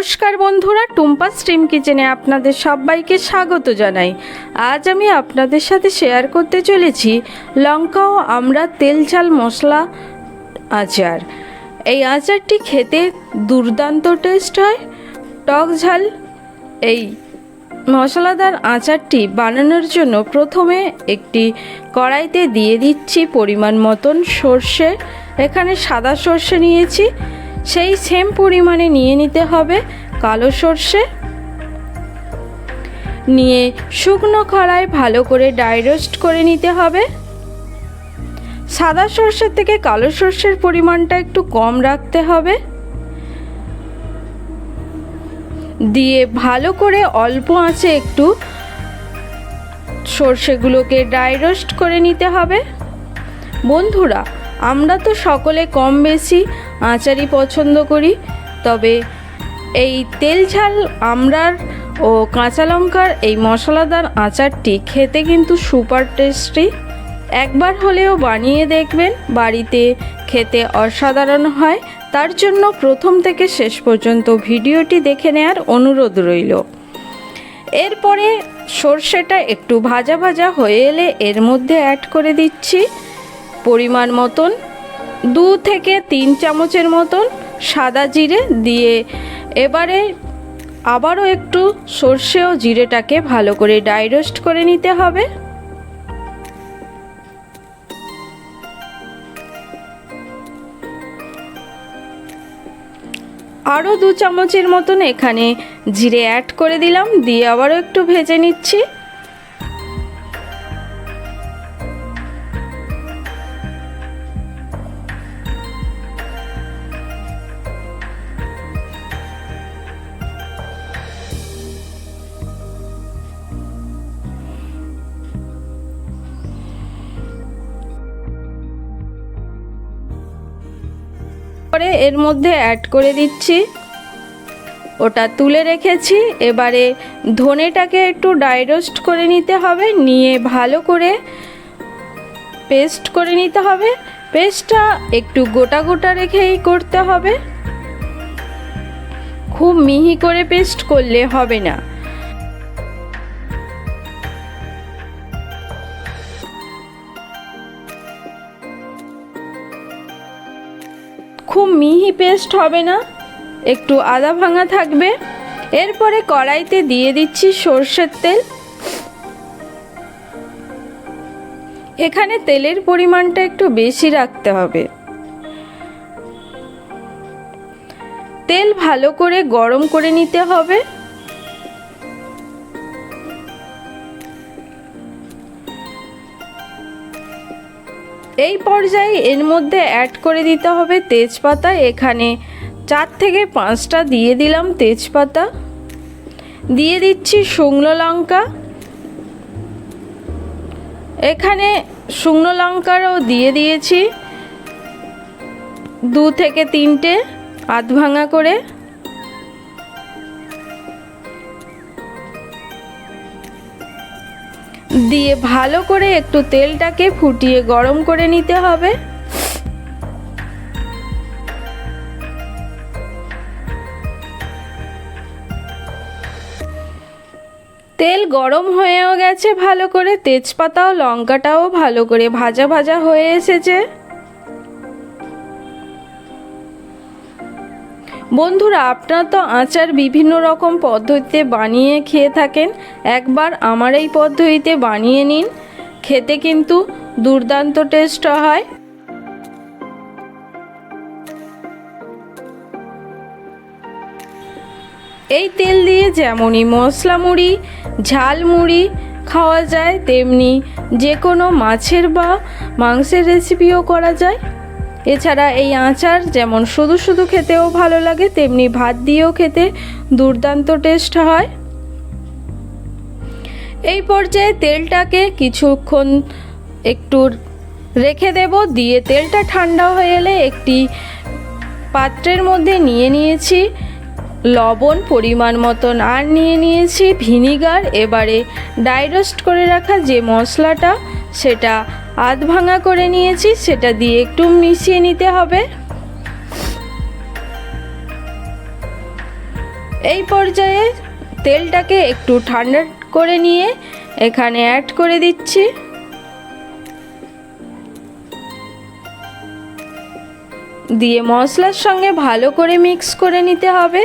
নমস্কার বন্ধুরা, টুম্পা স্ট্রিম কিচেনে আপনাদের সবাইকে স্বাগত জানাই। আজ আমি আপনাদের সাথে শেয়ার করতে চলেছি লঙ্কা ও আমরা তেল ঝাল মশলা আচার। এই আচারটি খেতে দুর্দান্ত টেস্ট হয়। টক ঝাল, এই মশলাদার আচারটি বানানোর জন্য প্রথমে একটি কড়াইতে দিয়ে দিচ্ছি পরিমাণ মতন সর্ষে। এখানে সাদা সর্ষে নিয়েছি। সেই সেম পরিমাণে নিয়ে নিতে হবে কালো সর্ষে। নিয়ে শুকনো খড়ায় ভালো করে ডাই রোস্ট করে নিতে হবে। সাদা সর্ষের থেকে কালো সর্ষের পরিমাণটা একটু কম রাখতে হবে। দিয়ে ভালো করে অল্প আঁচে একটু সর্ষেগুলোকে ড্রাই রোস্ট করে নিতে হবে। বন্ধুরা, আমরা তো সকলে কম বেশি আচারই পছন্দ করি। তবে এই তেল ঝাল, আমড়ার ও কাঁচা লঙ্কার এই মশলাদার আচারটি খেতে কিন্তু সুপার টেস্টি। একবার হলেও বানিয়ে দেখবেন, বাড়িতে খেতে অসাধারণ হয়। তার জন্য প্রথম থেকে শেষ পর্যন্ত ভিডিওটি দেখে নেওয়ার অনুরোধ রইল। এরপরে সর্ষেটা একটু ভাজা ভাজা হয়ে এলে এর মধ্যে অ্যাড করে দিচ্ছি। পরিমাণ মতন দু থেকে তিন চামচের মতন সাদা জিরে দিয়ে এবারে আবারও একটু সর্ষে ও জিরেটাকে ভালো করে ডাই রোস্ট করে নিতে হবে। আরও দু চামচের মতন এখানে জিরে অ্যাড করে দিলাম, দিয়ে আবারও একটু ভেজে নিচ্ছি। পরে এর মধ্যে অ্যাড করে দিচ্ছি। ওটা তুলে রেখেছি। এবারে ধনেটাকে একটু ডাইরোস্ট করে নিতে হবে। নিয়ে ভালো করে পেস্ট করে নিতে হবে। পেস্টটা একটু গোটা গোটা রেখেই করতে হবে। খুব মিহি করে পেস্ট করলে হবে না। খুব মিহি পেস্ট হবে না? একটু আদা ভাঙা থাকবে? এরপরে কড়াইতে দিয়ে দিচ্ছি সর্ষের তেল। এখানে তেলের পরিমাণটা একটু বেশি রাখতে হবে। তেল ভালো করে গরম করে নিতে হবে। এই পর্যায়ে এর মধ্যে অ্যাড করে দিতে হবে তেজপাতা। এখানে চার থেকে পাঁচটা দিয়ে দিলাম তেজপাতা। দিয়ে দিচ্ছি শুকনো লঙ্কা। এখানে শুকনো লঙ্কারও দিয়ে দিয়েছি। দু থেকে তিনটে আধ ভাঙা করে। দিয়ে ভালো করে একটু তেলটাকে ফুটিয়ে গরম করে নিতে হবে। তেল গরম হয়েও গেছে ভালো করে, তেজপাতা ও লঙ্কাটাও ভালো করে ভাজা ভাজা হয়ে এসেছে। বন্ধুরা, আপনারা তো আচার বিভিন্ন রকম পদ্ধতিতে বানিয়ে খেয়ে থাকেন। একবার আমার এই পদ্ধতিতে বানিয়ে নিন। খেতে কিন্তু দুর্দান্ত টেস্ট হয়। এই তেল দিয়ে যেমনই মশলা মুড়ি, ঝাল মুড়ি খাওয়া যায়, তেমনি যে কোনো মাছের বা মাংসের রেসিপিও করা যায়। এছাড়া এই আচার যেমন শুধু শুধু খেতেও ভালো লাগে, তেমনি ভাত দিয়েও খেতে দুর্দান্ত টেস্ট হয়। এই পর্যায়ে তেলটাকে কিছুক্ষণ একটু রেখে দেব, দিয়ে তেলটা ঠান্ডা হয়ে এলে একটি পাত্রের মধ্যে নিয়ে নিয়েছি লবণ, পরিমাণ মতন আর নিয়ে নিয়েছি ভিনিগার। এবারে ডাইরোস্ট করে রাখা যে মশলাটা, সেটা আধ ভাঙা করে নিয়েছি, সেটা দিয়ে একটু মিশিয়ে নিতে হবে। এই পর্যায়ে তেলটাকে একটু ঠান্ডা করে নিয়ে এখানে অ্যাড করে দিচ্ছি। দিয়ে মশলার সঙ্গে ভালো করে মিক্স করে নিতে হবে।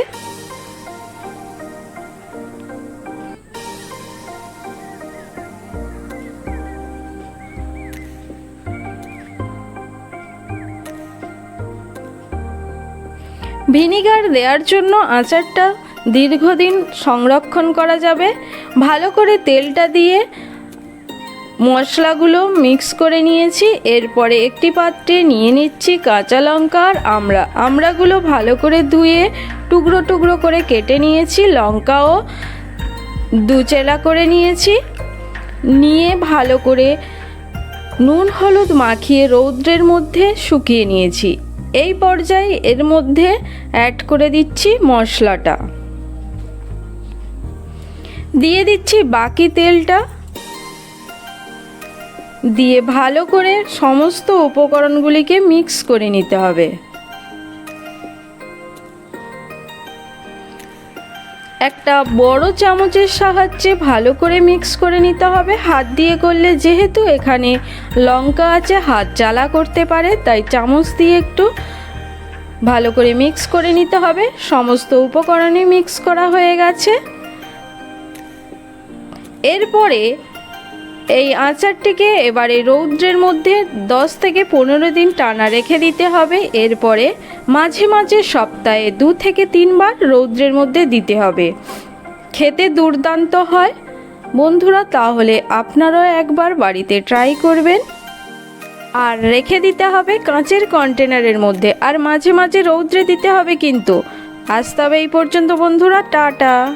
ভিনিগার দেওয়ার জন্য আচারটা দীর্ঘদিন সংরক্ষণ করা যাবে। ভালো করে তেলটা দিয়ে মশলাগুলো মিক্স করে নিয়েছি। এরপরে একটি পাত্রে নিয়ে নিচ্ছি কাঁচা লঙ্কা আর আমড়া। আমড়াগুলো ভালো করে ধুয়ে টুকরো টুকরো করে কেটে নিয়েছি। লঙ্কাও দু চেলা করে নিয়েছি। নিয়ে ভালো করে নুন, হলুদ মাখিয়ে রৌদ্রের মধ্যে শুকিয়ে নিয়েছি। এই পর্যায়ে এর মধ্যে অ্যাড করে দিচ্ছি মশলাটা। দিয়ে দিচ্ছি বাকি তেলটা। দিয়ে ভালো করে সমস্ত উপকরণগুলিকে মিক্স করে নিতে হবে। একটা বড় চামচের সাহায্যে ভালো করে মিক্স করে নিতে হবে। হাত দিয়ে করলে যেহেতু এখানে লঙ্কা আছে, হাত জ্বালা করতে পারে, তাই চামচ দিয়ে একটু ভালো করে মিক্স করে নিতে হবে। সমস্ত উপকরণে মিক্স করা হয়ে গেছে। এরপরে এই আচারটিকে এবারে রৌদ্রের মধ্যে দশ থেকে পনেরো দিন টানা রেখে দিতে হবে। এরপরে মাঝে মাঝে সপ্তাহে দু থেকে তিনবার রৌদ্রের মধ্যে দিতে হবে। খেতে দুর্দান্ত হয়। বন্ধুরা, তাহলে আপনারাও একবার বাড়িতে ট্রাই করবেন। আর রেখে দিতে হবে কাঁচের কন্টেনারের মধ্যে। আর মাঝে মাঝে রৌদ্রে দিতে হবে কিন্তু। আজ তবে এই পর্যন্ত বন্ধুরা, টাটা।